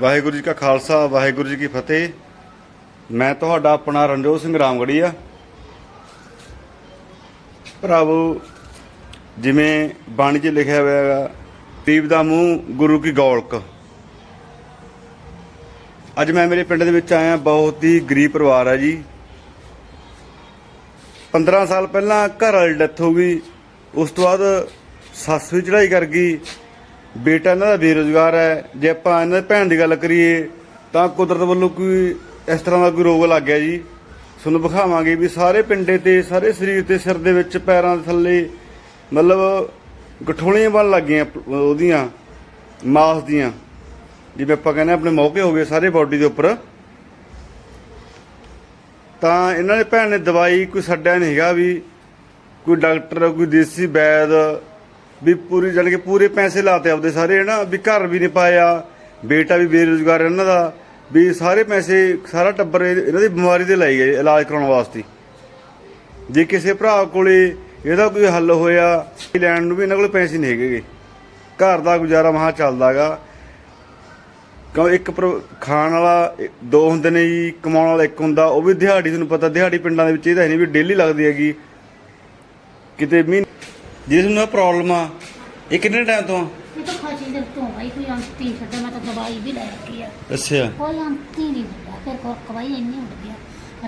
ਵਾਹਿਗੁਰੂ ਜੀ ਕਾ ਖਾਲਸਾ, ਵਾਹਿਗੁਰੂ ਜੀ ਕੀ ਫਤਿਹ। ਮੈਂ ਤੁਹਾਡਾ ਆਪਣਾ ਰਣਜੋਤ ਸਿੰਘ ਰਾਮਗੜੀਆ ਭਰਾਵੋ ਜਿਵੇਂ ਬਾਣੀ 'ਚ ਲਿਖਿਆ ਹੋਇਆ ਹੈਗਾ, ਦੀਪ ਦਾ ਮੂੰਹ ਗੁਰੂ ਕੀ ਗੋਲਕ। ਅੱਜ ਮੈਂ ਮੇਰੇ ਪਿੰਡ ਦੇ ਵਿੱਚ ਆਇਆ, ਬਹੁਤ ਹੀ ਗਰੀਬ ਪਰਿਵਾਰ ਹੈ ਜੀ। 15 ਸਾਲ ਪਹਿਲਾਂ ਘਰ ਵਾਲੀ ਡੈਥ ਹੋ ਗਈ, ਉਸ ਤੋਂ ਬਾਅਦ ਸੱਸ ਵੀ ਚੜਾਈ ਕਰ ਗਈ ਬੇਟਾ ਇਹਨਾਂ ਦਾ ਬੇਰੁਜ਼ਗਾਰ ਹੈ ਜੇ ਆਪਾਂ ਇਹਨਾਂ ਦੀ ਭੈਣ ਦੀ ਗੱਲ ਕਰੀਏ ਤਾਂ ਕੁਦਰਤ ਵੱਲੋਂ ਕੋਈ ਇਸ ਤਰ੍ਹਾਂ ਦਾ ਕੋਈ ਰੋਗ ਲੱਗ ਗਿਆ ਜੀ। ਤੁਹਾਨੂੰ ਵਿਖਾਵਾਂਗੇ ਵੀ ਸਾਰੇ ਪਿੰਡੇ ਤੇ ਸਾਰੇ ਸਰੀਰ ਤੇ ਸਿਰ ਦੇ ਵਿੱਚ ਪੈਰਾਂ ਦੇ ਥੱਲੇ ਮਤਲਬ ਗਠੋਲੀਆਂ ਬਣ ਲੱਗ ਗਈਆਂ ਉਹਦੀਆਂ ਮਾਸ ਦੀਆਂ। ਜਿਵੇਂ ਆਪਾਂ ਕਹਿੰਦੇ ਹਾਂ, ਆਪਣੇ ਮੌਕੇ ਹੋ ਗਏ ਸਾਰੇ ਬਾਡੀ ਦੇ ਉੱਪਰ। ਤਾਂ ਇਹਨਾਂ ਦੇ ਭੈਣ ਨੇ ਦਵਾਈ ਕੋਈ ਛੱਡਿਆ ਨਹੀਂ ਹੈਗਾ ਵੀ ਕੋਈ ਡਾਕਟਰ ਕੋਈ ਦੇਸੀ ਵੈਦ ਵੀ ਪੂਰੀ ਜਾਣੀ ਕਿ ਪੂਰੇ ਪੈਸੇ ਲਾਤੇ ਆਪਦੇ ਸਾਰੇ ਹੈ ਨਾ ਵੀ ਘਰ ਵੀ ਨਹੀਂ ਪਾਇਆ, ਬੇਟਾ ਵੀ ਬੇਰੁਜ਼ਗਾਰ ਇਹਨਾਂ ਦਾ, ਵੀ ਸਾਰੇ ਪੈਸੇ, ਸਾਰਾ ਟੱਬਰ ਇਹਨਾਂ ਦੀ ਬਿਮਾਰੀ 'ਤੇ ਲਾਈ ਗਏ ਇਲਾਜ ਕਰਾਉਣ ਵਾਸਤੇ। ਜੇ ਕਿਸੇ ਭਰਾ ਕੋਲੇ ਇਹਦਾ ਕੋਈ ਹੱਲ ਹੋਇਆ ਲੈਣ ਨੂੰ ਵੀ ਇਹਨਾਂ ਕੋਲ ਪੈਸੇ ਨਹੀਂ ਹੈਗੇ ਘਰ ਦਾ ਗੁਜ਼ਾਰਾ ਮਹਾ ਚੱਲਦਾਗਾ ਕਿਉਂ ਇੱਕ ਪਰ- ਖਾਣ ਵਾਲਾ ਦੋ ਹੁੰਦੇ ਨੇ ਜੀ, ਕਮਾਉਣ ਵਾਲਾ ਇੱਕ ਹੁੰਦਾ, ਉਹ ਵੀ ਦਿਹਾੜੀ ਤੁਹਾਨੂੰ ਪਤਾ, ਦਿਹਾੜੀ ਪਿੰਡਾਂ ਦੇ ਵਿੱਚ ਇਹ ਤਾਂ ਹੈ ਨਹੀਂ ਵੀ ਡੇਲੀ ਲੱਗਦੀ ਹੈਗੀ। ਕਿਤੇ ਮਹੀਨੇ ਜਿਸ ਨੂੰ ਪ੍ਰੋਬਲਮ ਆ ਇਹ ਕਿੰਨੇ ਟਾਈਮ ਤੋਂ? ਇਹ ਤਾਂ ਖਾਸੀ ਦਿਨ ਤੋਂ ਭਾਈ ਕੋਈ ਅੰਤੀ ਛੱਡਿਆ ਮੈਂ ਤਾਂ ਦਵਾਈ ਵੀ ਲੈ ਰੱਖੀ ਆ। ਅੱਛਾ। ਕੋਈ ਅੰਤੀ ਨਹੀਂ ਹੁੰਦਾ ਫਿਰ ਕੋ ਕਵਾਈ ਇੰਨੀ ਉੱਡ ਗਿਆ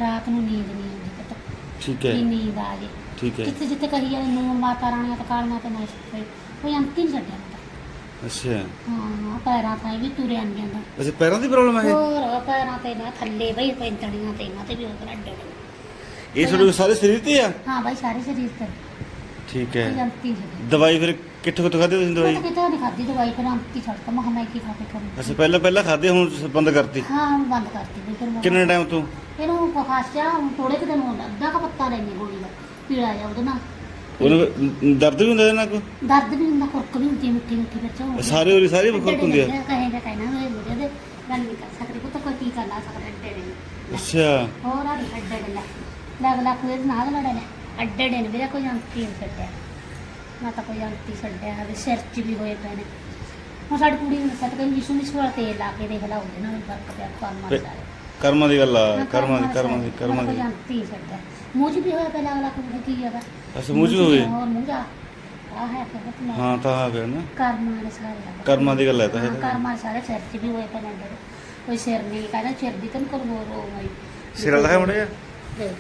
ਰਾਤ ਨੂੰ ਨੀਂਦ ਨਹੀਂ ਆਉਂਦੀ ਪਤਾ। ਠੀਕ ਕੀ ਨੀਂਦ ਆ ਗਈ। ਠੀਕ ਜਿੱਥੇ ਜਿੱਥੇ ਕਹੀ ਜਾਂਦੇ ਨੂੰ ਮਾਤਾ ਰਾਣੀਆਂ ਤੇ ਕਾਲੀਆਂ ਤੇ ਨਾ ਕੋਈ ਕੋਈ ਅੰਤੀ ਨਹੀਂ ਛੱਡਿਆ ਮੈਂ ਤਾਂ। ਅੱਛਾ। ਹਾਂ ਪੈਰਾਂ ਤਾਂ ਵੀ ਤੁਰਿਆ ਨਹੀਂ ਜਾਂਦਾ। ਅੱਛਾ ਪੈਰਾਂ ਦੀ ਪ੍ਰੋਬਲਮ ਹੈ ਹੋਰ ਪੈਰਾਂ ਤੇ ਨਾ ਥੱਲੇ ਬਈ ਪੈਂਤੜੀਆਂ ਤੇ ਇਹਨਾਂ ਤੇ ਵੀ ਉਹ ਅੱਡੇ ਇਹ ਤੁਹਾਡੇ ਸਾਰੇ ਸਰੀਰ ਤੇ ਆ? ਹਾਂ ਬਾਈ ਸਾਰੇ ਸਰੀਰ ਤੇ। ਠੀਕ ਕੋਈ ਹੈ ਅੰਤੀ ਛੱਡਿਆ ਦਵਾਈ ਫਿਰ ਕਿੱਥੋਂ ਕਿੱਥੋਂ ਖਾਦੇ ਤੁਸੀਂ ਮੈਂ ਦਵਾਈ ਤਾਂ ਕਿਤੇ ਨਹੀਂ ਖਾਦੀ ਦਵਾਈ ਫਿਰ ਅੰਤੀ ਛੱਡਤਾ ਮੈਂ ਕਿਹਾ ਮੈਂ ਕੀ ਖਾ ਕੇ ਕਰਾਂ ਅੱਛਾ ਪਹਿਲਾਂ ਪਹਿਲਾਂ ਖਾਦੇ ਹੁਣ ਬੰਦ ਕਰਤੀ? ਹਾਂ ਹੁਣ ਬੰਦ ਕਰਤੀ ਬਈ ਫਿਰ ਮੈਂ ਕਿੰਨੇ ਟਾਈਮ ਤੋਂ? ਇਹਨੂੰ ਖਾਸਿਆ ਥੋੜੇ ਕੁ ਦਿਨ ਹੁੰਦਾ ਅੱਧਾ ਕ ਪੱਤਾ ਲੈਣੇ ਗੋਲੀ ਦਾ ਪੀੜਾ ਜਾ ਉਹਦੇ ਨਾਲ। ਉਹਨੂੰ ਦਰਦ ਵੀ ਹੁੰਦਾ ਇਹਨਾਂ ਕੋ ਦਰਦ ਵੀ ਹੁੰਦਾ ਖੁਰਕ ਵੀ ਹੁੰਦੀ ਹੈ ਮਿੱਠੀ ਮਿੱਠੀ ਵਿੱਚ। ਉਹ ਸਾਰੇ ਉਹਦੀ ਸਾਰੀ ਖੁਰਕ ਹੁੰਦੀ ਆ? ਕਹੇਗਾ ਕਹਿਣਾ ਮੈਂ ਮੁੰਡੇ ਦੇ ਗੱਲ ਨਹੀਂ ਕਰ ਸਕਦੇ ਕੋ ਤਾਂ ਕੋਈ ਟੀਕਾ ਲਾ ਸਕਦਾ ਦੇ। ਅੱਛਾ। ਹੋਰ ਆ ਲੈ। ਲੱਗ ਲੱਗ ਕੋਈ ਨਾਲ ਲੜਾ ਲੈ ਅੱਡੇ ਦੇ ਨੇ ਵੀਰੇ ਕੋਈ ਅੰਤੀ ਨਹੀਂ ਛੱਡਿਆ। ਮੈਂ ਤਾਂ ਕੋਈ ਅੰਤੀ ਛੱਡਿਆ ਹੈ ਸਿਰ 'ਚ ਵੀ ਹੋਏ ਪਏ ਨੇ। ਹੁਣ ਸਾਡੀ ਕੁੜੀ ਨੂੰ ਸੱਤ ਕਹਿੰਦੀ ਵਿਸ਼ੂ ਦੀ ਸਵਾਲ ਤੇਲ ਲਾ ਕੇ ਦੇਖ ਲਾ ਉਹਦੇ ਨਾਲ ਫ਼ਰਕ ਪਿਆ ਕੰਮ ਤੇ ਮਾਰਦਾ ਕਰਮਾਂ ਦੀ ਗੱਲ ਆ ਕਰਮਾਂ ਦੀ ਕਰਮਾਂ ਦੀ ਕਰਮਾਂ ਦੀ। ਅੰਤੀ ਛੱਡਿਆ। ਮੂੰਹ 'ਚ ਵੀ ਹੋਇਆ ਪਹਿਲਾਂ ਅਗਲਾ ਕੋਈ ਕੀ ਹੈਗਾ? ਅੱਛਾ ਮੂੰਹ 'ਚ ਹੋਏ ਹੋਰ ਮੂੰਹ ਆ। ਹੈ ਤਾਂ ਆ ਗਿਆ ਨਾ। ਕਰਮਾਂ ਵਾਲੇ ਸਾਰੇ। ਕਰਮਾਂ ਦੀ ਗੱਲ ਹੈ ਤਾਂ ਹਾਂ। ਕਰਮਾਂ ਸਾਰੇ ਸਿਰ 'ਚ ਵੀ ਹੋਏ ਪਏ ਨੇ। ਕੋਈ ਸਿਰ ਨਹੀਂ ਕਹਿੰਦਾ ਸਿਰ ਦੀ ਤਾਂ ਕੋਲ ਹੋਰ ਹੋ ਗਈ ਸਿਰ ਵਾਲਾ ਹੈ ਮੁੰਡੇ ਦੇ ਦੇ।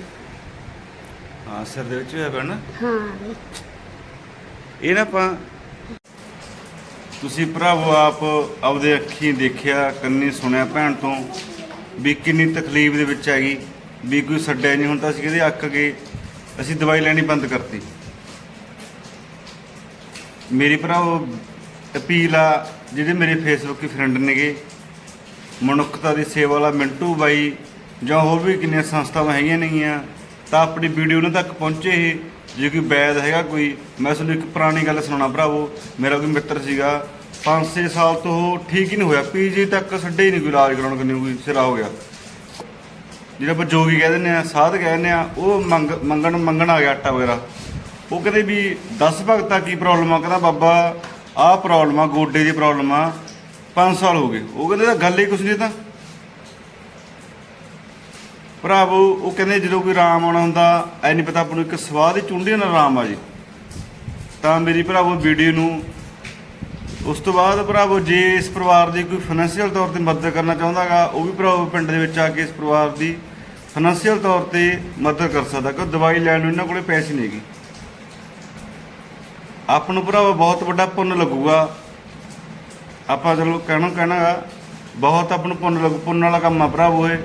ਹਾਂ ਸਿਰ ਦੇ ਵਿੱਚ ਹੋਇਆ ਨਾ ਹਾਂ ਵੀ। ਇਹ ਨਾ ਆਪਾਂ ਤੁਸੀਂ ਭਰਾਵੋ ਆਪ ਆਪਦੇ ਅੱਖੀਂ ਦੇਖਿਆ ਕੰਨੀ ਸੁਣਿਆ ਭੈਣ ਤੋਂ ਵੀ ਕਿੰਨੀ ਤਕਲੀਫ ਦੇ ਵਿੱਚ ਹੈਗੀ ਵੀ ਕੋਈ ਛੱਡਿਆ ਨਹੀਂ ਹੁਣ ਤਾਂ ਅਸੀਂ ਕਹਿੰਦੇ ਅੱਕ ਗਏ ਅਸੀਂ ਦਵਾਈ ਲੈਣੀ ਬੰਦ ਕਰਤੀ ਮੇਰੀ ਭਰਾਵੋ ਅਪੀਲ ਆ ਜਿਹੜੇ ਮੇਰੇ ਫੇਸਬੁੱਕ ਦੇ ਫਰੈਂਡ ਨੇਗੇ ਮਨੁੱਖਤਾ ਦੀ ਸੇਵਾ ਵਾਲਾ ਮਿੰਟੂ ਬਾਈ ਜਾਂ ਹੋਰ ਵੀ ਕਿੰਨੀਆਂ ਸੰਸਥਾਵਾਂ ਹੈਗੀਆਂ ਨੇਗੀਆਂ ਤਾਂ ਆਪਣੀ ਵੀਡੀਓ ਉਹਨਾਂ ਤੱਕ ਪਹੁੰਚੇ ਇਹ, ਜੇ ਕੋਈ ਵੈਦ ਹੈਗਾ ਕੋਈ, ਮੈਂ ਤੁਹਾਨੂੰ ਇੱਕ ਪੁਰਾਣੀ ਗੱਲ ਸੁਣਾਉਣਾ ਭਰਾਵੋ। ਮੇਰਾ ਕੋਈ ਮਿੱਤਰ ਸੀਗਾ 5-6 ਸਾਲ ਤੋਂ ਉਹ ਠੀਕ ਹੀ ਨਹੀਂ ਹੋਇਆ। ਪੀਜੀ ਤੱਕ ਛੱਡੇ ਹੀ ਨਹੀਂ ਕੋਈ ਇਲਾਜ ਕਰਾਉਣ ਕੰਨੀ ਕੋਈ ਸਿਰਾ ਹੋ ਗਿਆ। ਜਿਹੜਾ ਆਪਾਂ ਜੋਗੀ ਕਹਿ ਦਿੰਦੇ ਆ, ਸਾਧ ਕਹਿ ਦਿੰਦੇ ਆ, ਉਹ ਮੰਗ, ਮੰਗਣ ਮੰਗਣ ਆ ਗਿਆ ਆਟਾ ਵਗੈਰਾ। ਉਹ ਕਹਿੰਦੇ ਵੀ 10 ਭਗਤਾਂ ਕੀ ਪ੍ਰੋਬਲਮ ਆ? ਕਹਿੰਦਾ, ਬਾਬਾ, ਆਹ ਪ੍ਰੋਬਲਮ ਆ, ਗੋਡੇ ਦੀ ਪ੍ਰੋਬਲਮ ਆ 5 ਸਾਲ ਹੋ ਗਏ। ਉਹ ਕਹਿੰਦੇ ਤਾਂ ਗੱਲ ਹੀ ਕੁਛ ਨਹੀਂ ਤਾਂ। ਭਰਾਵੋ ਉਹ ਕਹਿੰਦੇ ਜਦੋਂ ਕੋਈ ਆਰਾਮ ਆਉਣਾ ਹੁੰਦਾ, ਐ ਨਹੀਂ ਪਤਾ ਆਪਾਂ ਨੂੰ ਇੱਕ ਸਵਾਹ ਹੀ ਚੁੰਡੀ ਨਾਲ ਆਰਾਮ ਆ ਜੀ। ਤਾਂ ਮੇਰੀ ਭਰਾਵੋ ਵੀਡੀਓ ਨੂੰ ਉਸ ਤੋਂ ਬਾਅਦ ਭਰਾਵੋ ਜੇ ਇਸ ਪਰਿਵਾਰ ਦੀ ਕੋਈ ਫਾਈਨੈਂਸ਼ੀਅਲ ਤੌਰ ਤੇ ਮਦਦ ਕਰਨਾ ਚਾਹੁੰਦਾਗਾ, ਉਹ ਵੀ ਭਰਾਵੋ ਪਿੰਡ ਦੇ ਵਿੱਚ ਆ ਕੇ ਇਸ ਪਰਿਵਾਰ ਦੀ ਫਾਈਨੈਂਸ਼ੀਅਲ ਤੌਰ ਤੇ ਮਦਦ ਕਰ ਸਕਦਾ ਕਿ ਦਵਾਈ ਲੈਣ ਨੂੰ ਇਹਨਾਂ ਕੋਲੇ ਪੈਸੇ ਨਹੀਂ ਹੈਗੇ। ਆਪ ਨੂੰ ਭਰਾਵੋ ਬਹੁਤ ਵੱਡਾ ਪੁੰਨ ਲੱਗੂਗਾ। ਆਪਾਂ ਚਲੋ ਕਹਿਣਾ ਕਹਿਣਾਗਾ ਬਹੁਤ ਆਪ ਨੂੰ ਪੁੰਨ ਲੱਗੂ, ਪੁੰਨ ਵਾਲਾ ਕੰਮ ਆ ਭਰਾਵੋ ਇਹ।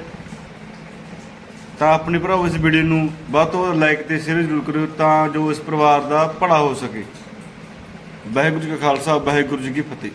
ਤਾਂ ਆਪਣੇ ਭਰਾਵੋ ਇਸ ਵੀਡੀਓ ਨੂੰ ਵੱਧ ਤੋਂ ਵੱਧ ਲਾਈਕ ਤੇ ਸ਼ੇਅਰ ਜ਼ਰੂਰ ਕਰਿਓ ਤਾਂ ਜੋ ਇਸ ਪਰਿਵਾਰ ਦਾ ਭਲਾ ਹੋ ਸਕੇ। ਵਾਹਿਗੁਰੂ ਜੀ ਕਾ ਖਾਲਸਾ, ਵਾਹਿਗੁਰੂ ਜੀ ਕੀ ਫਤਿਹ।